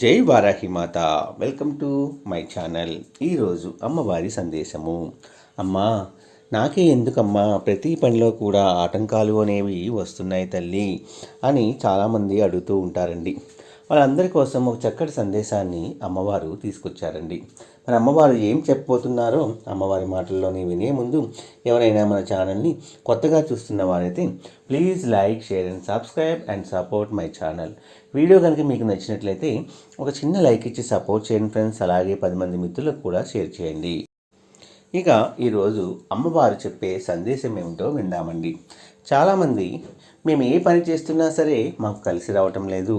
జై వారాహి మాత. Welcome to my channel. ఈరోజు అమ్మవారి సందేశము. అమ్మా నాకే ఎందుకమ్మా? ప్రతి పనిలో కూడా ఆటంకాలు అనేవి వస్తున్నాయి తల్లి అని చాలామంది అడుగుతూ ఉంటారండి. వాళ్ళందరి కోసం ఒక చక్కటి సందేశాన్ని అమ్మవారు తీసుకొచ్చారండి. మరి అమ్మవారు ఏం చెప్పబోతున్నారో అమ్మవారి మాటల్లోనే వినే ముందు ఎవరైనా మన ఛానల్ని కొత్తగా చూస్తున్న వారైతే please like share and subscribe and support my channel. Video కనుక మీకు నచ్చినట్లయితే ఒక చిన్న లైక్ ఇచ్చి సపోర్ట్ చేయండి ఫ్రెండ్స్. అలాగే పది మంది మిత్రులకు కూడా షేర్ చేయండి. ఇక ఈరోజు అమ్మవారు చెప్పే సందేశం ఏమిటో విందామండి. చాలామంది మేము ఏ పని చేస్తున్నా సరే మాకు కలిసి రావటం లేదు.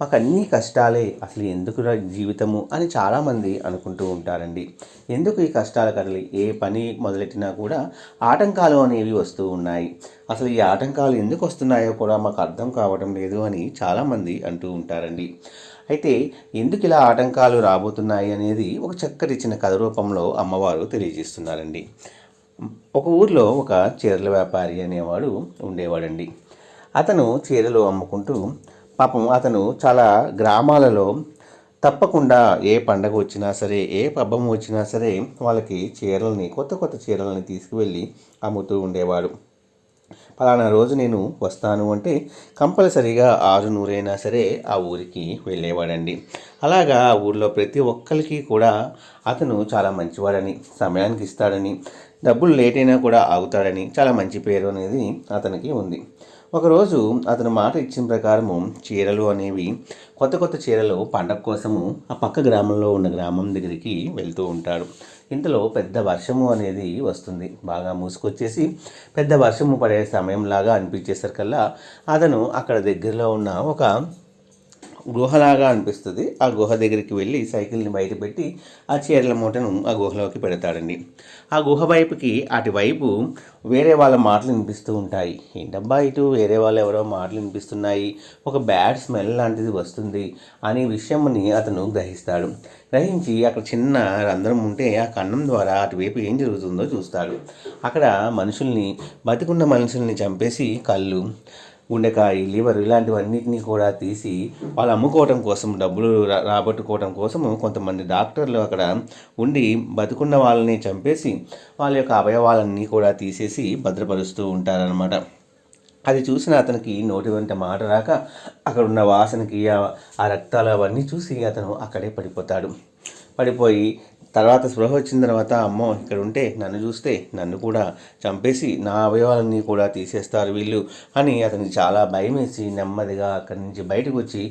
మాకు అన్ని కష్టాలే అసలు ఎందుకు రా జీవితము అని చాలామంది అనుకుంటూ ఉంటారండి. ఎందుకు ఈ కష్టాల కదలి ఏ పని మొదలెట్టినా కూడా ఆటంకాలు అనేవి వస్తూ ఉన్నాయి. అసలు ఈ ఆటంకాలు ఎందుకు వస్తున్నాయో కూడా మాకు అర్థం కావటం లేదు అని చాలామంది అంటూ ఉంటారండి. అయితే ఎందుకు ఇలా ఆటంకాలు రాబోతున్నాయి అనేది ఒక చక్కటి చిన్న కథ రూపంలో అమ్మవారు తెలియజేస్తున్నారండి. ఒక ఊర్లో ఒక చీరల వ్యాపారి అనేవాడు ఉండేవాడండి. అతను చీరలు అమ్ముకుంటూ పాపం అతను చాలా గ్రామాలలో తప్పకుండా ఏ పండగ వచ్చినా సరే ఏ పబ్బం వచ్చినా సరే వాళ్ళకి చీరల్ని కొత్త కొత్త చీరలని తీసుకువెళ్ళి అమ్ముతూ ఉండేవాడు. పలానా రోజు నేను వస్తాను అంటే కంపల్సరీగా ఆరు నూరైనా సరే ఆ ఊరికి వెళ్ళేవాడండి. అలాగా ఆ ఊర్లో ప్రతి ఒక్కరికి కూడా అతను చాలా మంచివాడని సమయానికి ఇస్తాడని డబ్బులు లేట్ అయినా కూడా ఆగుతాడని చాలా మంచి పేరు అనేది అతనికి ఉంది. ఒకరోజు అతను మాట ఇచ్చిన ప్రకారము చీరలు అనేవి కొత్త కొత్త చీరలు పండగ కోసము ఆ పక్క గ్రామంలో ఉన్న గ్రామం దగ్గరికి వెళ్తూ ఉంటాడు. ఇంతలో పెద్ద వర్షము అనేది వస్తుంది. బాగా మూసుకొచ్చేసి పెద్ద వర్షము పడే సమయంలాగా అనిపించేసరికల్లా అతను అక్కడ దగ్గరలో ఉన్న ఒక గుహలాగా అనిపిస్తుంది. ఆ గుహ దగ్గరికి వెళ్ళి సైకిల్ని బయట పెట్టి ఆ చీరల మూటను ఆ గుహలోకి పెడతాడండి. ఆ గుహ వైపుకి అటువైపు వేరే వాళ్ళ మాటలు వినిపిస్తూ ఉంటాయి. ఏంటబ్బా ఇటు వేరే వాళ్ళు ఎవరో మాటలు వినిపిస్తున్నాయి. ఒక బ్యాడ్ స్మెల్ లాంటిది వస్తుంది అనే విషయంని అతను గ్రహిస్తాడు. గ్రహించి అక్కడ చిన్న రంధ్రం ఉంటే ఆ కన్నం ద్వారా అటువైపు ఏం జరుగుతుందో చూస్తాడు. అక్కడ మనుషుల్ని బతికున్న మనుషుల్ని చంపేసి కళ్ళు గుండెకాయ లివర్ ఇలాంటివన్నిటినీ కూడా తీసి వాళ్ళు అమ్ముకోవటం కోసం డబ్బులు రాబట్టుకోవటం కోసం కొంతమంది డాక్టర్లు అక్కడ ఉండి బతుకున్న వాళ్ళని చంపేసి వాళ్ళ యొక్క అవయవాలన్నీ కూడా తీసేసి భద్రపరుస్తూ ఉంటారనమాట అది చూసిన అతనికి నోటి వెంట మాట రాక అక్కడ ఉన్న వాసనకి ఆ- ఆ రక్తాలు అవన్నీ చూసి అతను అక్కడే పడిపోతాడు. పడిపోయి తర్వాత స్పృహ వచ్చిన తర్వాత అమ్మో ఇక్కడ ఉంటే నన్ను చూస్తే నన్ను కూడా చంపేసి నా అవయవాలన్నీ కూడా తీసేస్తారు వీళ్ళు అని అతనికి చాలా భయం వేసి నెమ్మదిగా అక్కడి నుంచి బయటకు వచ్చి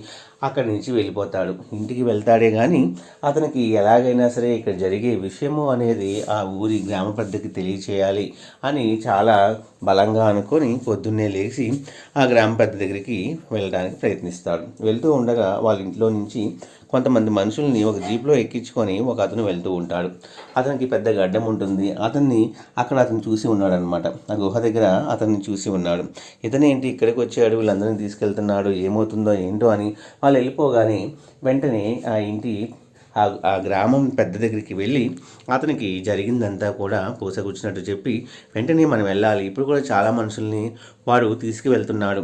అక్కడి నుంచి వెళ్ళిపోతాడు. ఇంటికి వెళ్తాడే కానీ అతనికి ఎలాగైనా సరే ఇక్కడ జరిగే విషయము అనేది ఆ ఊరి గ్రామ పెద్దకి తెలియచేయాలి అని చాలా బలంగా అనుకొని పొద్దున్నే లేచి ఆ గ్రామ పెద్ద దగ్గరికి వెళ్ళడానికి ప్రయత్నిస్తాడు. వెళ్తూ ఉండగా వాళ్ళ ఇంట్లో నుంచి కొంతమంది మనుషుల్ని ఒక జీప్లో ఎక్కించుకొని ఒక అతను వెళ్తూ ఉంటాడు. అతనికి పెద్ద గడ్డం ఉంటుంది. అతన్ని అక్కడ అతను చూసి ఉన్నాడు అనమాట ఆ గుహ దగ్గర అతన్ని చూసి ఉన్నాడు. ఇతనేంటి ఇక్కడికి వచ్చాడు? వీళ్ళందరినీ తీసుకెళ్తున్నాడు. ఏమవుతుందో ఏంటో అని వాళ్ళు వెళ్ళిపోగానే వెంటనే ఆ ఇంటి ఆ గ్రామం పెద్ద దగ్గరికి వెళ్ళి అతనికి జరిగిందంతా కూడా పూసగుచ్చినట్టు చెప్పి వెంటనే మనం వెళ్ళాలి. ఇప్పుడు కూడా చాలా మనుషుల్ని వాడు తీసుకువెళ్తున్నాడు.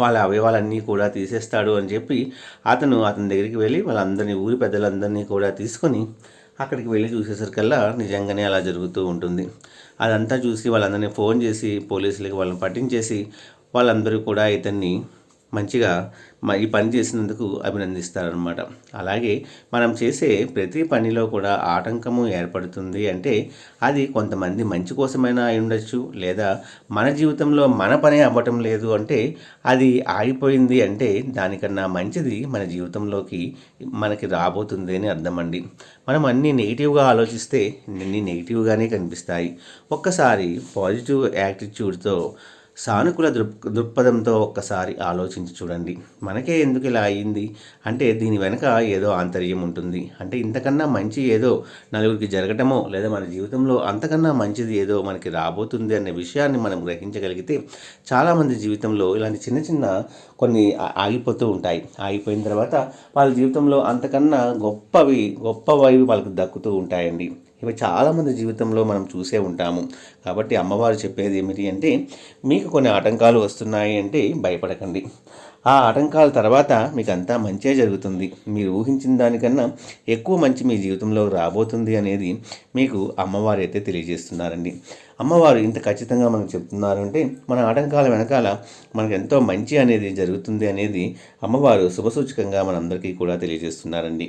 వాళ్ళ అవయవాలన్నీ కూడా తీసేస్తాడు అని చెప్పి అతను అతని దగ్గరికి వెళ్ళి వాళ్ళందరినీ ఊరి పెద్దలందరినీ కూడా తీసుకొని అక్కడికి వెళ్ళి చూసేసరికల్లా నిజంగానే అలా జరుగుతూ ఉంటుంది. అదంతా చూసి వాళ్ళందరినీ ఫోన్ చేసి పోలీసులకి వాళ్ళని పట్టించేసి వాళ్ళందరూ కూడా ఇతన్ని మంచిగా మ- ఈ పని చేసినందుకు అభినందిస్తారనమాట అలాగే మనం చేసే ప్రతి పనిలో కూడా ఆటంకము ఏర్పడుతుంది అంటే అది కొంతమంది మంచి కోసమైనా అయి ఉండొచ్చు లేదా మన జీవితంలో మన పని అవ్వటం లేదు అంటే అది ఆగిపోయింది అంటే దానికన్నా మంచిది మన జీవితంలోకి మనకి రాబోతుంది అని అర్థమండి. మనం అన్నీ నెగిటివ్గా ఆలోచిస్తే అన్నీ నెగిటివ్గానే కనిపిస్తాయి. ఒక్కసారి పాజిటివ్ యాటిట్యూడ్తో సానుకూల దృక్ దృక్పథంతో ఒక్కసారి ఆలోచించి చూడండి. మనకే ఎందుకు ఇలా అయ్యింది? అంటే దీని వెనక ఏదో ఆంతర్యం ఉంటుంది. అంటే ఇంతకన్నా మంచి ఏదో నలుగురికి జరగటమో లేదా మన జీవితంలో అంతకన్నా మంచిది ఏదో మనకి రాబోతుంది అనే విషయాన్ని మనం గ్రహించగలిగితే చాలామంది జీవితంలో ఇలాంటి చిన్న చిన్న కొన్ని ఆగిపోతూ ఉంటాయి. ఆగిపోయిన తర్వాత వాళ్ళ జీవితంలో అంతకన్నా గొప్పవి గొప్పవి వాళ్ళకి దక్కుతూ ఉంటాయండి. ఇవి చాలామంది జీవితంలో మనం చూసే ఉంటాము. కాబట్టి అమ్మవారు చెప్పేది ఏమిటి అంటే మీకు కొన్ని ఆటంకాలు వస్తున్నాయి అంటే భయపడకండి. ఆ ఆటంకాల తర్వాత మీకు అంతా మంచే జరుగుతుంది. మీరు ఊహించిన దానికన్నా ఎక్కువ మంచి మీ జీవితంలో రాబోతుంది అనేది మీకు అమ్మవారు అయితే తెలియజేస్తున్నారండి. అమ్మవారు ఇంత ఖచ్చితంగా మనకు చెప్తున్నారు అంటే మన ఆటంకాల వెనకాల మనకు ఎంతో మంచి అనేది జరుగుతుంది అనేది అమ్మవారు శుభసూచకంగా మనందరికీ కూడా తెలియజేస్తున్నారండి.